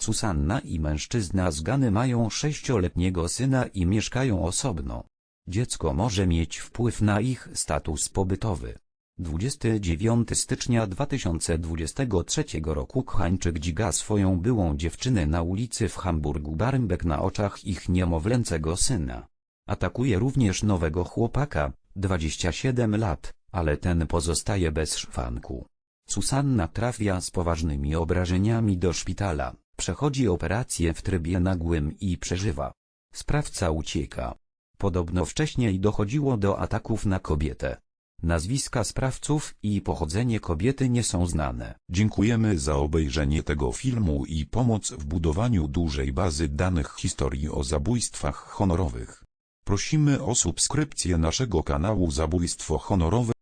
Susanna i mężczyzna z Gany mają sześcioletniego syna i mieszkają osobno. Dziecko może mieć wpływ na ich status pobytowy. 29 stycznia 2023 roku Khańczyk dźga swoją byłą dziewczynę na ulicy w Hamburgu Barmbek na oczach ich niemowlęcego syna. Atakuje również nowego chłopaka, 27 lat, ale ten pozostaje bez szwanku. Susanna trafia z poważnymi obrażeniami do szpitala, przechodzi operację w trybie nagłym i przeżywa. Sprawca ucieka. Podobno wcześniej dochodziło do ataków na kobietę. Nazwiska sprawców i pochodzenie kobiety nie są znane. Dziękujemy za obejrzenie tego filmu i pomoc w budowaniu dużej bazy danych historii o zabójstwach honorowych. Prosimy o subskrypcję naszego kanału Zabójstwo Honorowe